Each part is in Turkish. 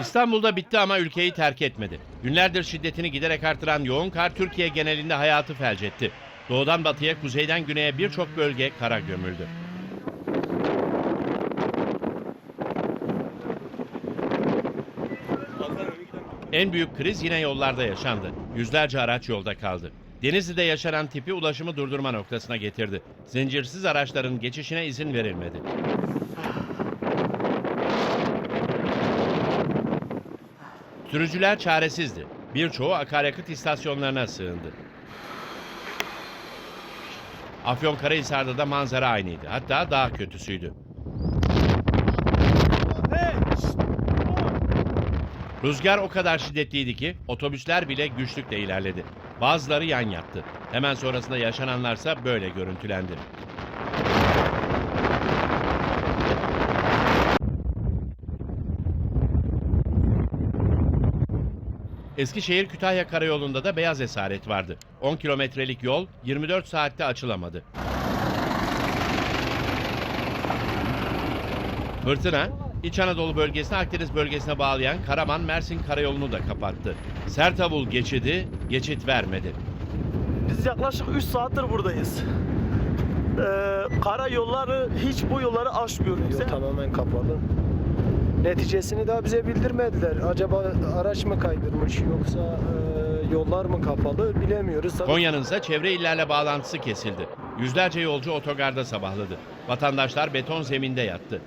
İstanbul'da bitti ama ülkeyi terk etmedi. Günlerdir şiddetini giderek artıran yoğun kar Türkiye genelinde hayatı felç etti. Doğudan batıya, kuzeyden güneye birçok bölge kara gömüldü. En büyük kriz yine yollarda yaşandı. Yüzlerce araç yolda kaldı. Denizli'de yaşanan tipi ulaşımı durdurma noktasına getirdi. Zincirsiz araçların geçişine izin verilmedi. Sürücüler çaresizdi. Birçoğu akaryakıt istasyonlarına sığındı. Afyonkarahisar'da da manzara aynıydı. Hatta daha kötüsüydü. Rüzgar o kadar şiddetliydi ki otobüsler bile güçlükle ilerledi. Bazıları yan yattı. Hemen sonrasında yaşananlarsa böyle görüntülendi. Eskişehir Kütahya Karayolu'nda da beyaz esaret vardı. 10 kilometrelik yol 24 saatte açılamadı. Fırtına, İç Anadolu bölgesine Akdeniz bölgesine bağlayan Karaman-Mersin karayolunu da kapattı. Sertavul geçidi, geçit vermedi. Biz yaklaşık 3 saattir buradayız. Ee, kara yolları hiç bu yolları aşmıyor. Yol tamamen kapalı. Neticesini daha bize bildirmediler. Acaba araç mı kaydırmış yoksa e, yollar mı kapalı bilemiyoruz. Konya'nın ise çevre illerle bağlantısı kesildi. Yüzlerce yolcu otogarda sabahladı. Vatandaşlar beton zeminde yattı.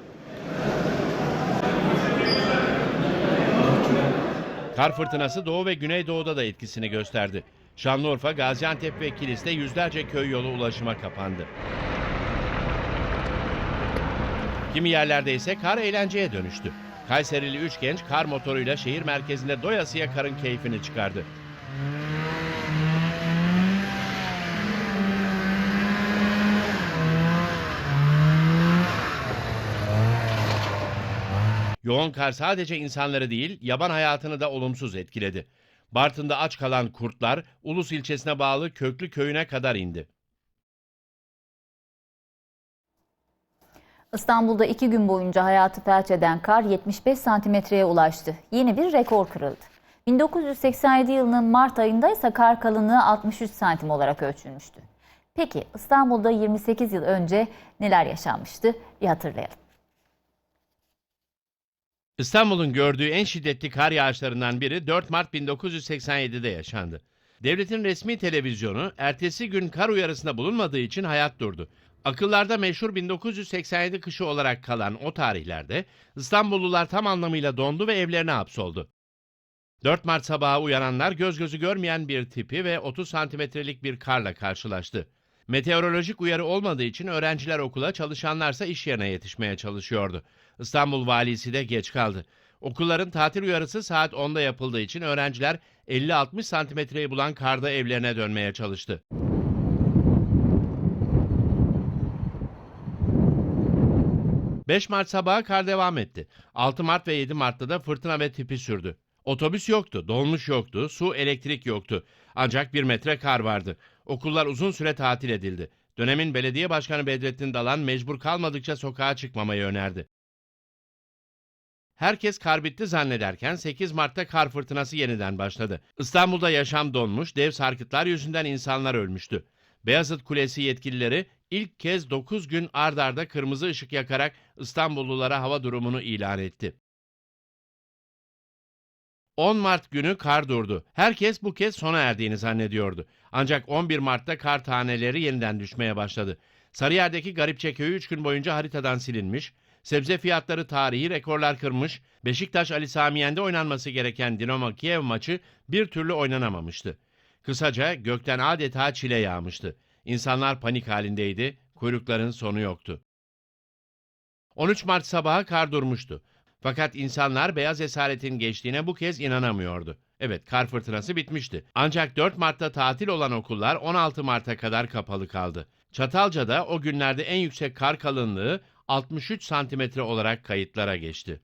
Kar fırtınası Doğu ve Güneydoğu'da da etkisini gösterdi. Şanlıurfa, Gaziantep ve Kilis'te yüzlerce köy yolu ulaşıma kapandı. Kimi yerlerde ise kar eğlenceye dönüştü. Kayserili üç genç kar motoruyla şehir merkezinde doyasıya karın keyfini çıkardı. Yoğun kar sadece insanları değil, yaban hayatını da olumsuz etkiledi. Bartın'da aç kalan kurtlar Ulus ilçesine bağlı Köklü köyüne kadar indi. İstanbul'da iki gün boyunca hayatı felç eden kar 75 santimetreye ulaştı. Yeni bir rekor kırıldı. 1987 yılının Mart ayında ise kar kalınlığı 63 santim olarak ölçülmüştü. Peki İstanbul'da 28 yıl önce neler yaşanmıştı? Bir hatırlayalım. İstanbul'un gördüğü en şiddetli kar yağışlarından biri 4 Mart 1987'de yaşandı. Devletin resmi televizyonu ertesi gün kar uyarısında bulunmadığı için hayat durdu. Akıllarda meşhur 1987 kışı olarak kalan o tarihlerde İstanbullular tam anlamıyla dondu ve evlerine hapsoldu. 4 Mart sabahı uyananlar göz gözü görmeyen bir tipi ve 30 santimetrelik bir karla karşılaştı. Meteorolojik uyarı olmadığı için öğrenciler okula, çalışanlarsa iş yerine yetişmeye çalışıyordu. İstanbul valisi de geç kaldı. Okulların tatil uyarısı saat 10'da yapıldığı için öğrenciler 50-60 santimetreyi bulan karda evlerine dönmeye çalıştı. ...5 Mart sabahı kar devam etti. 6 Mart ve 7 Mart'ta da fırtına ve tipi sürdü. Otobüs yoktu, dolmuş yoktu, su, elektrik yoktu. Ancak bir metre kar vardı. Okullar uzun süre tatil edildi. Dönemin belediye başkanı Bedrettin Dalan mecbur kalmadıkça sokağa çıkmamayı önerdi. Herkes kar bitti zannederken 8 Mart'ta kar fırtınası yeniden başladı. İstanbul'da yaşam donmuş, dev sarkıtlar yüzünden insanlar ölmüştü. Beyazıt Kulesi yetkilileri ilk kez 9 gün ard arda kırmızı ışık yakarak İstanbullulara hava durumunu ilan etti. 10 Mart günü kar durdu. Herkes bu kez sona erdiğini zannediyordu. Ancak 11 Mart'ta kar taneleri yeniden düşmeye başladı. Sarıyer'deki Garipçe köyü 3 gün boyunca haritadan silinmiş, sebze fiyatları tarihi rekorlar kırmış, Beşiktaş Ali Samiyen'de oynanması gereken Dinamo Kiev maçı bir türlü oynanamamıştı. Kısaca gökten adeta çile yağmıştı. İnsanlar panik halindeydi, kuyrukların sonu yoktu. 13 Mart sabahı kar durmuştu. Fakat insanlar beyaz esaretin geçtiğine bu kez inanamıyordu. Evet kar fırtınası bitmişti. Ancak 4 Mart'ta tatil olan okullar 16 Mart'a kadar kapalı kaldı. Çatalca'da o günlerde en yüksek kar kalınlığı 63 santimetre olarak kayıtlara geçti.